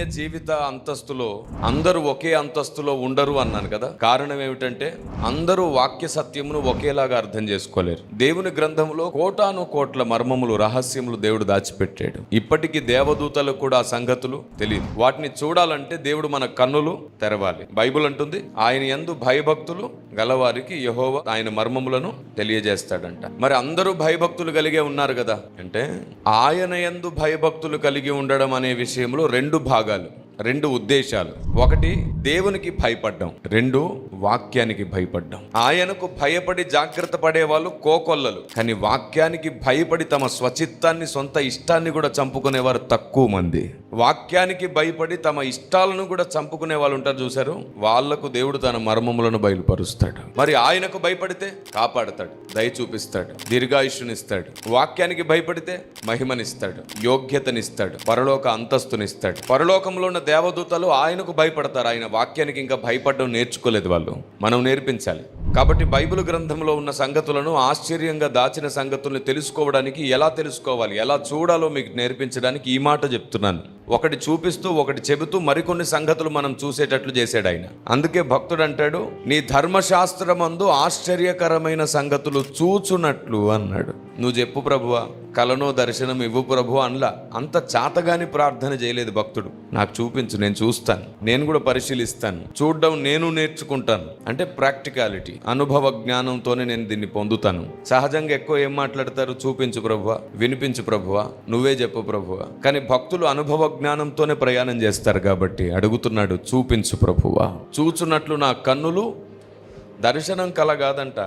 ఆత్మీయ జీవిత అంతస్తులో అందరూ ఒకే అంతస్తులో ఉండరు అన్నాను కదా. కారణం ఏమిటంటే అందరూ వాక్య సత్యమును ఒకేలాగా అర్థం చేసుకోలేరు. దేవుని గ్రంథంలో కోటాను కోట్ల మర్మములు రహస్యములు దేవుడు దాచిపెట్టాడు. ఇప్పటికీ దేవదూతలకు కూడా సంగతులు తెలియదు. వాటిని చూడాలంటే దేవుడు మన కన్నులు తెరవాలి. బైబిల్ అంటుంది ఆయన యందు భయభక్తులు గలవారికి యహోవ ఆయన మర్మములను తెలియజేస్తాడంట. మరి అందరూ భయభక్తులు కలిగే ఉన్నారు కదా. అంటే ఆయన యందు భయభక్తులు కలిగి ఉండడం అనే విషయంలో రెండు భాగాలు. భాగాలు రెండు ఉద్దేశాలు. ఒకటి దేవునికి భయపడ్డం. రెండు వాక్యానికి భయపడ్డం. ఆయనకు భయపడి జాగ్రత్త పడే వాళ్ళు కోకొల్లలు. కానీ వాక్యానికి భయపడి తమ స్వచిత్తాన్ని సొంత ఇష్టాన్ని కూడా చంపుకునేవారు తక్కువ మంది. వాక్యానికి భయపడి తమ ఇష్టాలను కూడా చంపుకునే వాళ్ళు ఉంటారు చూశారు? వాళ్ళకు దేవుడు తన మర్మములను బయలుపరుస్తాడు. మరి ఆయనకు భయపడితే కాపాడతాడు దయ చూపిస్తాడు దీర్ఘాయుష్నిస్తాడు. వాక్యానికి భయపడితే మహిమనిస్తాడు యోగ్యతనిస్తాడు పరలోక అంతస్తునిస్తాడు. పరలోకంలో ఉన్న దేవదూతలు ఆయనకు భయపడతారు. ఆయన వాక్యానికి ఇంకా భయపడడం నేర్చుకోలేదు వాళ్ళు. మనం నేర్పించాలి. కాబట్టి బైబిల్ గ్రంథంలో ఉన్న సంగతులను ఆశ్చర్యంగా దాచిన సంగతులను తెలుసుకోవడానికి ఎలా తెలుసుకోవాలి ఎలా చూడాలో మీకు నేర్పించడానికి ఈ మాట చెప్తున్నాను. ఒకటి చూపిస్తూ ఒకటి చెబుతూ మరికొన్ని సంగతులు మనం చూసేటట్లు చేశాడు ఆయన. అందుకే భక్తుడు అంటాడు నీ ధర్మశాస్త్రమందు ఆశ్చర్యకరమైన సంగతులు చూచునట్లు అన్నాడు. నువ్వు చెప్పు ప్రభువా కలను దర్శనం ఇవ్వు ప్రభు అనలా. అంత చాతగాని ప్రార్థన చేయలేదు భక్తుడు. నాకు చూపించు నేను చూస్తాను. నేను కూడా పరిశీలిస్తాను. చూడడం నేను నేర్చుకుంటాను. అంటే ప్రాక్టికాలిటీ అనుభవ జ్ఞానంతోనే నేను దీన్ని పొందుతాను. సహజంగా ఎక్కువ ఏం మాట్లాడతారు? చూపించు ప్రభువ వినిపించు ప్రభువ నువ్వే చెప్పు ప్రభువా. కానీ భక్తులు అనుభవ జ్ఞానంతోనే ప్రయాణం చేస్తారు కాబట్టి అడుగుతున్నాడు చూపించు ప్రభువా. చూచున్నట్లు నా కన్నులు దర్శనం కలగాదంట.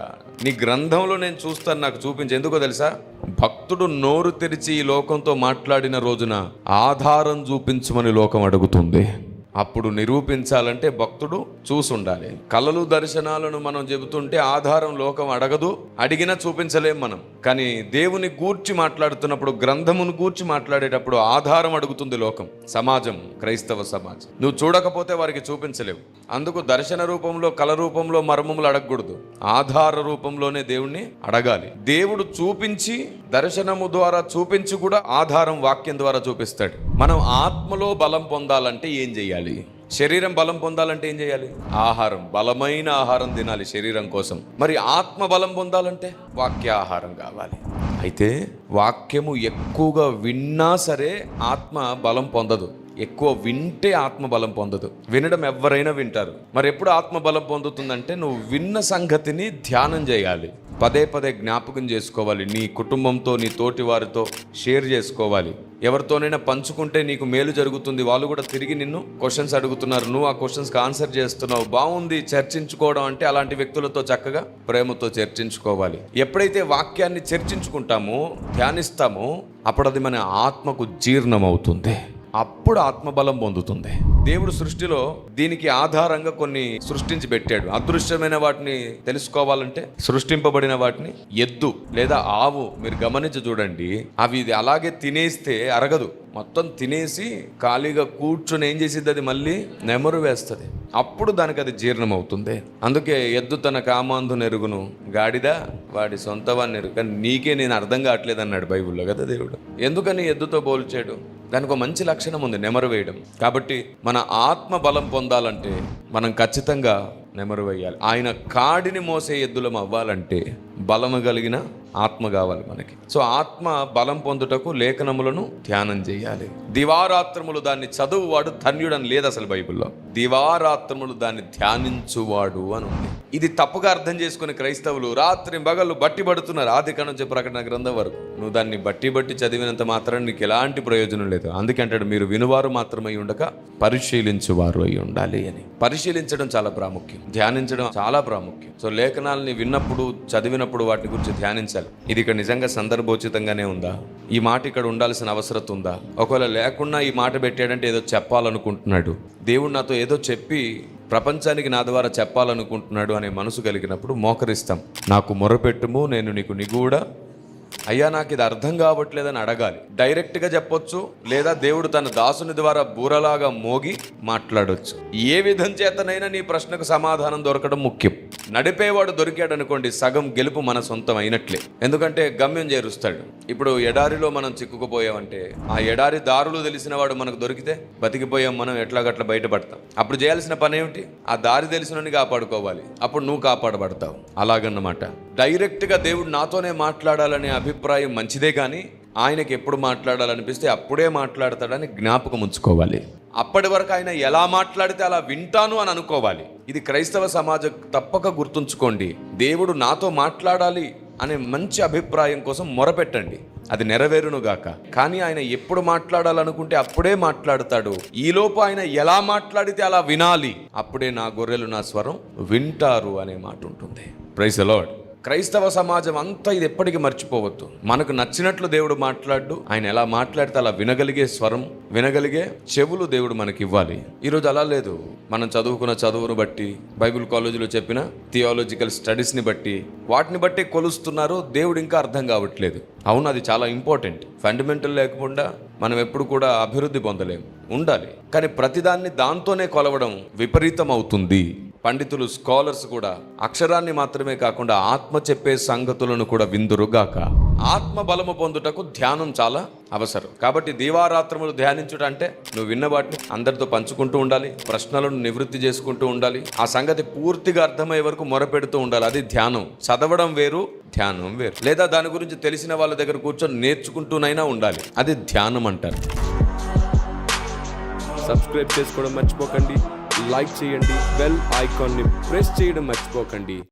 నీ గ్రంథంలో నేను చూస్తాను నాకు చూపించి. ఎందుకో తెలుసా? భక్తుడు నోరు తెరిచి ఈ లోకంతో మాట్లాడిన రోజున ఆధారం చూపించమని లోకం అడుగుతుంది. అప్పుడు నిరూపించాలంటే భక్తుడు చూసుండాలి. కళలు దర్శనాలను మనం చెబుతుంటే ఆధారం లోకం అడగదు అడిగినా చూపించలేం మనం. కానీ దేవుని గూర్చి మాట్లాడుతున్నప్పుడు గ్రంథమును గూర్చి మాట్లాడేటప్పుడు ఆధారం అడుగుతుంది లోకం సమాజం క్రైస్తవ సమాజం. నువ్వు చూడకపోతే వారికి చూపించలేవు. అందుకు దర్శన రూపంలో కళ రూపంలో మర్మములు అడగకూడదు. ఆధార రూపంలోనే దేవుణ్ణి అడగాలి. దేవుడు చూపించి దర్శనము ద్వారా చూపించి కూడా ఆధారం వాక్యం ద్వారా చూపిస్తాడు. మనం ఆత్మలో బలం పొందాలంటే ఏం చేయాలి? శరీరం బలం పొందాలంటే ఏం చేయాలి? ఆహారం బలమైన ఆహారం తినాలి శరీరం కోసం. మరి ఆత్మ బలం పొందాలంటే వాక్య ఆహారం కావాలి. అయితే వాక్యము ఎక్కువగా విన్నా సరే ఆత్మ బలం పొందదు. ఎక్కువ వింటే ఆత్మ బలం పొందదు. వినడం ఎవరైనా వింటారు. మరి ఎప్పుడు ఆత్మ బలం పొందుతుందంటే నువ్వు విన్న సంగతిని ధ్యానం చేయాలి. పదే పదే జ్ఞాపకం చేసుకోవాలి. నీ కుటుంబంతో నీ తోటి వారితో షేర్ చేసుకోవాలి. ఎవరితోనైనా పంచుకుంటే నీకు మేలు జరుగుతుంది. వాళ్ళు కూడా తిరిగి నిన్ను క్వశ్చన్స్ అడుగుతున్నారు. నువ్వు ఆ క్వశ్చన్స్కి ఆన్సర్ చేస్తున్నావు. బాగుంది చర్చించుకోవడం అంటే అలాంటి వ్యక్తులతో చక్కగా ప్రేమతో చర్చించుకోవాలి. ఎప్పుడైతే వాక్యాన్ని చర్చించుకుంటామో ధ్యానిస్తామో అప్పుడు అది మన ఆత్మకు జీర్ణం అవుతుంది అప్పుడు ఆత్మబలం పొందుతుంది. దేవుడు సృష్టిలో దీనికి ఆధారంగా కొన్ని సృష్టించి పెట్టాడు. అదృశ్యమైన వాటిని తెలుసుకోవాలంటే సృష్టింపబడిన వాటిని ఎద్దు లేదా ఆవు మీరు గమనించి చూడండి. అవి ఇది అలాగే తినేస్తే అరగదు. మొత్తం తినేసి ఖాళీగా కూర్చొని ఏం చేసిద్ది అది మళ్ళీ? నెమరు వేస్తుంది. అప్పుడు దానికి అది జీర్ణం అవుతుంది అందుకే ఎద్దు తన కామాంధు నెరుగును గాడిద వాడి సొంత వాడిని కానీ నీకే నేను అర్థం కావట్లేదు అన్నాడు బైబిల్లో కదా దేవుడు. ఎందుకని ఎద్దుతో పోల్చాడు? దానికి ఒక మంచి లక్షణం ఉంది నెమరు వేయడం. కాబట్టి మన ఆత్మ బలం పొందాలంటే మనం ఖచ్చితంగా నెమరు వేయాలి. ఆయన కాడిని మోసే ఎద్దులం అవ్వాలంటే బలము కలిగిన ఆత్మ కావాలి మనకి. సో ఆత్మ బలం పొందుటకు లేఖనములను ధ్యానం చేయాలి. దివారాత్రములు దాన్ని చదువువాడు ధన్యుడని లేదు అసలు బైబిల్లో. దివారాత్రములు దాన్ని ధ్యానించువాడు అని ఉంది. ఇది తప్పుగా అర్థం చేసుకునే క్రైస్తవులు రాత్రి బగళ్ళు బట్టి పడుతున్నారు ఆది నుంచి ప్రకటన గ్రంథం వరకు. నువ్వు దాన్ని బట్టి బట్టి చదివినంత మాత్రం నీకు ఎలాంటి ప్రయోజనం లేదు. అందుకే మీరు వినువారు మాత్రమై ఉండక పరిశీలించువారు అయి ఉండాలి అని. పరిశీలించడం చాలా ప్రాముఖ్యం. ధ్యానించడం చాలా ప్రాముఖ్యం. సో లేఖనాలని విన్నప్పుడు చదివినప్పుడు వాటి గురించి ధ్యానించాలి. ఇది ఇక్కడ నిజంగా సందర్భోచితంగానే ఉందా? ఈ మాట ఇక్కడ ఉండాల్సిన అవసరం ఉందా? ఒకవేళ లేకుండా ఈ మాట పెట్టాడంటే ఏదో చెప్పాలనుకుంటున్నాడు. దేవుడు నాతో ఏదో చెప్పి ప్రపంచానికి నా ద్వారా చెప్పాలనుకుంటున్నాడు అనే మనసు కలిగినప్పుడు మోకరిస్తాం. నాకు మొరపెట్టుము నేను నీకు నిగూడ అయ్యా నాకు ఇది అర్థం కావట్లేదని అడగాలి. డైరెక్ట్గా చెప్పొచ్చు లేదా దేవుడు తన దాసుని ద్వారా బూరలాగా మోగి మాట్లాడొచ్చు. ఏ విధం చేతనైనా నీ ప్రశ్నకు సమాధానం దొరకడం ముఖ్యం. నడిపేవాడు దొరికాడు అనుకోండి సగం గెలుపు మన సొంతం అయినట్లే. ఎందుకంటే గమ్యం చేరుస్తాడు. ఇప్పుడు ఎడారిలో మనం చిక్కుకుపోయామంటే ఆ ఎడారి దారులు తెలిసిన వాడు మనకు దొరికితే బతికిపోయాం మనం ఎట్లాగట్లా బయటపడతాం. అప్పుడు చేయాల్సిన పని ఏమిటి? ఆ దారి తెలిసిన కాపాడుకోవాలి. అప్పుడు నువ్వు కాపాడబడతావు. అలాగన్నమాట. డైరెక్ట్గా దేవుడు నాతోనే మాట్లాడాలనే అభిప్రాయం మంచిదే కానీ ఆయనకి ఎప్పుడు మాట్లాడాలనిపిస్తే అప్పుడే మాట్లాడతాడని జ్ఞాపకం ఉంచుకోవాలి. అప్పటి వరకు ఆయన ఎలా మాట్లాడితే అలా వింటాను అని అనుకోవాలి. ఇది క్రైస్తవ సమాజం తప్పక గుర్తుంచుకోండి. దేవుడు నాతో మాట్లాడాలి అనే మంచి అభిప్రాయం కోసం మొరపెట్టండి. అది నెరవేరునుగాక కానీ ఆయన ఎప్పుడు మాట్లాడాలనుకుంటే అప్పుడే మాట్లాడతాడు. ఈలోపు ఆయన ఎలా మాట్లాడితే అలా వినాలి. అప్పుడే నా గొర్రెలు నా స్వరం వింటారు అనే మాట ఉంటుంది. ప్రైజ్ అలాడ్ క్రైస్తవ సమాజం అంతా ఇది ఎప్పటికీ మర్చిపోవద్దు. మనకు నచ్చినట్లు దేవుడు మాట్లాడు ఆయన ఎలా మాట్లాడితే అలా వినగలిగే స్వరం వినగలిగే చెవులు దేవుడు మనకి ఇవ్వాలి ఈరోజు అలా లేదు. మనం చదువుకున్న చదువును బట్టి బైబిల్ కాలేజీలో చెప్పిన థియాలజికల్ స్టడీస్ని బట్టి వాటిని బట్టి కొలుస్తున్నారు దేవుడు ఇంకా అర్థం కావట్లేదు. అవును అది చాలా ఇంపార్టెంట్. ఫండమెంటల్ లేకుండా మనం ఎప్పుడు కూడా అభివృద్ధి పొందలేము ఉండాలి. కానీ ప్రతిదాన్ని దాంతోనే కొలవడం విపరీతం అవుతుంది పండితులు స్కాలర్స్ కూడా అక్షరాన్ని మాత్రమే కాకుండా ఆత్మ చెప్పే సంగతులను కూడా విందురుగాక. ఆత్మ బలము పొందుటకు ధ్యానం చాలా అవసరం. కాబట్టి దీవారాత్రములు ధ్యానించుట అంటే నువ్వు విన్న వాటిని అందరితో పంచుకుంటూ ఉండాలి ప్రశ్నలను నివృత్తి చేసుకుంటూ ఉండాలి ఆ సంగతి పూర్తిగా అర్థమయ్యే వరకు మొరపెడుతూ ఉండాలి. అది ధ్యానం. చదవడం వేరు ధ్యానం వేరు. లేదా దాని గురించి తెలిసిన వాళ్ళ దగ్గర కూర్చొని నేర్చుకుంటూనైనా ఉండాలి. అది ధ్యానం అంటారు. సబ్స్క్రైబ్ చేసుకోవడం మర్చిపోకండి. లైక్ చేయండి బెల్ ఐకాన్ని ప్రెస్ చేయడం మర్చిపోకండి.